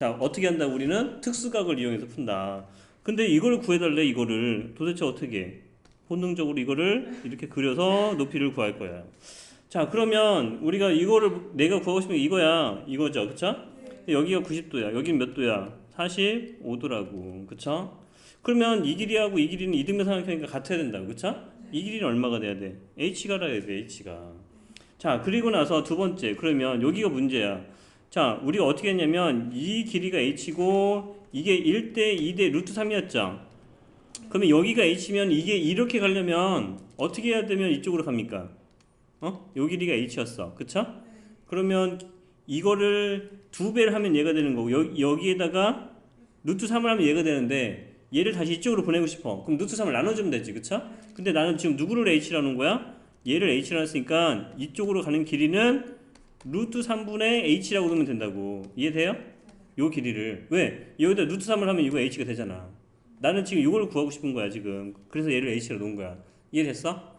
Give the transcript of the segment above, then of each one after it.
자, 어떻게 한다? 우리는 특수각을 이용해서 푼다. 근데 이걸 구해달래, 이거를. 도대체 어떻게? 해? 본능적으로 이거를 이렇게 그려서 높이를 구할 거야. 자, 그러면 우리가 이거를 내가 구하고 싶은 게 이거야. 이거죠. 그쵸? 여기가 90도야. 여기는 몇 도야? 45도라고. 그쵸? 그러면 이 길이하고 이 길이는 이등변 삼각형이니까 같아야 된다고. 그쵸? 이 길이는 얼마가 돼야 돼? h가 라야 돼, h가. 자, 그리고 나서 두 번째. 그러면 여기가 문제야. 자, 우리가 어떻게 했냐면 이 길이가 h고 이게 1대 2대 루트 3이었죠. 그러면 여기가 h면 이게 이렇게 가려면 어떻게 해야 되면 이쪽으로 갑니까? 어? 요 길이가 h였어. 그쵸? 그러면 이거를 두 배를 하면 얘가 되는 거고 여, 여기에다가 루트 3을 하면 얘가 되는데 얘를 다시 이쪽으로 보내고 싶어. 그럼 루트 3을 나눠주면 되지. 그쵸? 근데 나는 지금 누구를 h라는 거야? 얘를 h라 했으니까 이쪽으로 가는 길이는 루트 3분의 h라고 그러면 된다고. 이해돼요? 요 길이를. 왜? 여기다 루트 3을 하면 이거 h가 되잖아. 나는 지금 이걸 구하고 싶은 거야, 지금. 그래서 얘를 h로 놓은 거야. 이해됐어?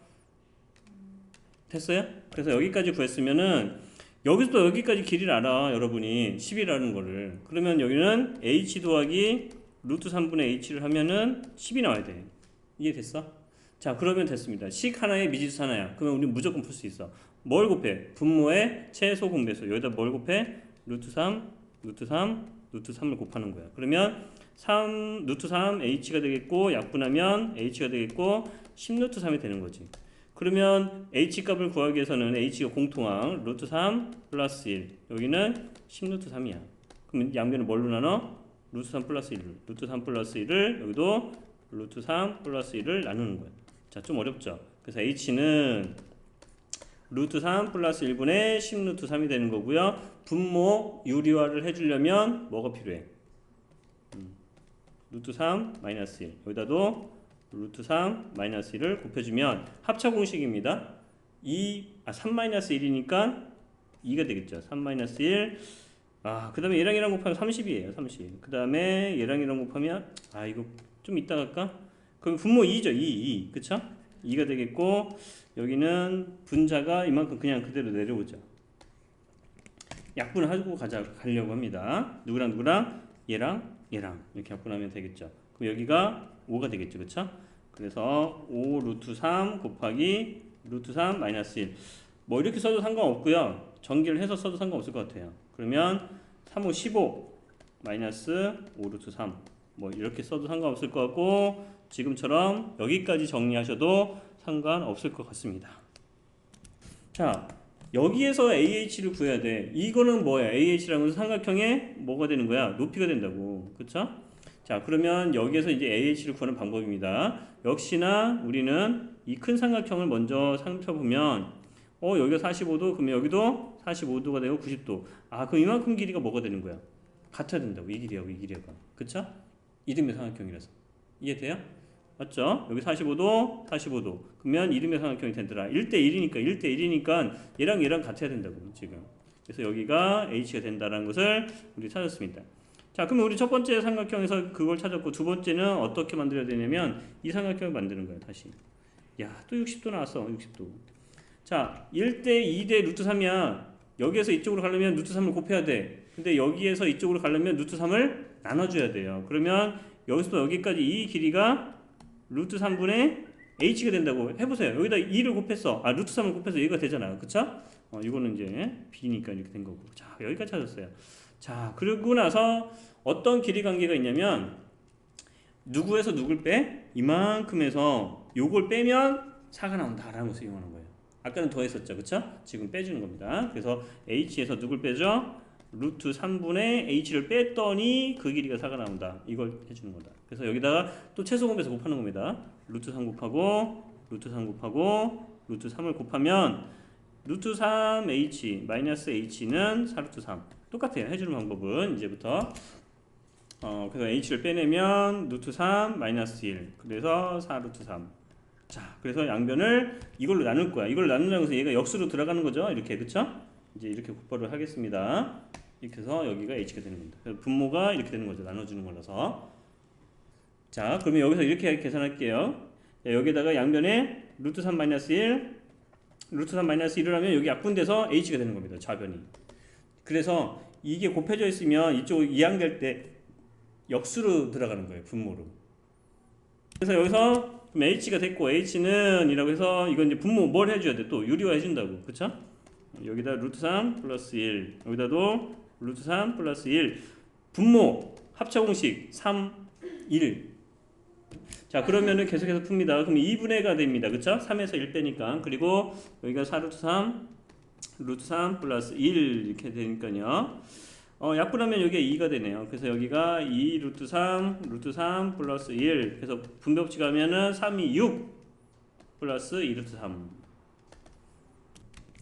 됐어요? 그래서 여기까지 구했으면은 여기서부터 여기까지 길이를 알아, 여러분이. 10이라는 거를. 그러면 여기는 h 더하기 루트 3분의 h를 하면은 10이 나와야 돼. 이해됐어? 자, 그러면 됐습니다. 식 하나에 미지수 하나야. 그러면 우리 무조건 풀 수 있어. 뭘 곱해? 분모의 최소 공배수. 여기다 뭘 곱해? 루트 3, 루트 3, 루트 3을 곱하는 거야. 그러면 3, 루트 3, h가 되겠고, 약분하면 h가 되겠고, 10 루트 3이 되는 거지. 그러면 h 값을 구하기 위해서는 h가 공통항 루트 3 플러스 1. 여기는 10 루트 3이야. 그러면 양변을 뭘로 나눠? 루트 3 플러스 1을. 루트 3 플러스 1을 여기도 루트 3 플러스 1을 나누는 거야. 자, 좀 어렵죠? 그래서 h는 루트 3 플러스 1분의 10 루트 3이 되는 거고요. 분모 유리화를 해주려면 뭐가 필요해? 음, 루트 3 마이너스 1 여기다도 루트 3 마이너스 1을 곱해주면 합차 공식입니다. 2, 아, 3 마이너스 1이니까 2가 되겠죠. 3 마이너스 1. 아, 그 다음에 얘랑 얘랑 곱하면 30이에요. 30. 그 다음에 얘랑 얘랑 곱하면, 아, 이거 좀 이따 갈까? 그럼 분모 2죠. 2, 2. 그쵸? 2가 되겠고, 여기는 분자가 이만큼 그냥 그대로 내려오죠. 약분을 하고 가자, 가려고 합니다. 누구랑 누구랑? 얘랑 얘랑. 이렇게 약분하면 되겠죠. 그럼 여기가 5가 되겠죠. 그쵸? 그래서 5 루트 3 곱하기 루트 3 마이너스 1. 뭐 이렇게 써도 상관없고요. 전개를 해서 써도 상관없을 것 같아요. 그러면 3, 5, 15 마이너스 5 루트 3. 뭐 이렇게 써도 상관없을 것 같고 지금처럼 여기까지 정리하셔도 상관없을 것 같습니다. 자, 여기에서 AH를 구해야 돼. 이거는 뭐야? AH라는 것은 삼각형의 뭐가 되는 거야? 높이가 된다고. 그쵸? 자, 그러면 여기에서 이제 AH를 구하는 방법입니다. 역시나 우리는 이 큰 삼각형을 먼저 살펴보면 어, 여기가 45도, 그러면 여기도 45도가 되고 90도. 아, 그럼 이만큼 길이가 뭐가 되는 거야? 같아야 된다고. 이 길이하고 이 길이하고. 그쵸? 이등변 삼각형이라서. 이해돼요? 맞죠? 여기 45도, 45도. 그러면 이름의 삼각형이 되더라. 1대1이니까, 1대1이니까 얘랑 얘랑 같아야 된다고, 지금. 그래서 여기가 H가 된다는 것을 우리 찾았습니다. 자, 그러면 우리 첫 번째 삼각형에서 그걸 찾았고, 두 번째는 어떻게 만들어야 되냐면, 이 삼각형을 만드는 거예요, 다시. 야, 또 60도 나왔어, 60도. 자, 1대 2대 루트 3이야. 여기에서 이쪽으로 가려면 루트 3을 곱해야 돼. 근데 여기에서 이쪽으로 가려면 루트 3을 나눠줘야 돼요. 그러면 여기서부터 여기까지 이 길이가 루트 3분의 h가 된다고 해보세요. 여기다 2를 곱했어. 아, 루트 3을 곱해서 얘가 되잖아요. 그쵸? 어, 이거는 이제 b니까 이렇게 된 거고. 자, 여기까지 찾았어요. 자, 그러고 나서 어떤 길이 관계가 있냐면 누구에서 누굴 빼? 이만큼에서 요걸 빼면 4가 나온다라는 것을 이용하는 거예요. 아까는 더했었죠. 그쵸? 지금 빼주는 겁니다. 그래서 h에서 누굴 빼죠? 루트 3분의 h를 뺐더니 그 길이가 4가 나온다. 이걸 해주는 거다. 그래서 여기다가 또 최소 공배에서 곱하는 겁니다. 루트 3 곱하고 루트 3 곱하고 루트 3을 곱하면 루트 3h 마이너스 h는 4루트 3 똑같아요. 해주는 방법은 이제부터 어, 그래서 h를 빼내면 루트 3 마이너스 1 그래서 4루트 3 자, 그래서 양변을 이걸로 나눌 거야. 이걸 나눈다는 것은 얘가 역수로 들어가는 거죠. 이렇게, 그쵸? 이제 이렇게 곱벌을 하겠습니다. 이렇게 해서 여기가 h가 되는 겁니다. 분모가 이렇게 되는 거죠. 나눠주는 거라서. 자, 그러면 여기서 이렇게 계산할게요. 자, 여기다가 양변에 루트 3 마이너스 1, 루트 3 마이너스 1을 하면 여기 약분돼서 h가 되는 겁니다. 좌변이. 그래서 이게 곱해져 있으면 이쪽 이항될 때 역수로 들어가는 거예요. 분모로. 그래서 여기서 그럼 h가 됐고 h는 이라고 해서 이건 이제 분모 뭘 해줘야 돼? 또 유리화 해준다고. 그쵸? 여기다 루트 3 플러스 1 여기다도 루트 3 플러스 1 분모 합차 공식 3 1 자 그러면은 계속해서 풉니다. 그럼 2분의 가 됩니다. 그쵸? 3에서 1 빼니까. 그리고 여기가 4루트 3 루트 3 플러스 1 이렇게 되니까요 어 약분하면 여기가 2가 되네요. 그래서 여기가 2 루트 3 루트 3 플러스 1 그래서 분배법칙 하면은 3이 6 플러스 2 루트 3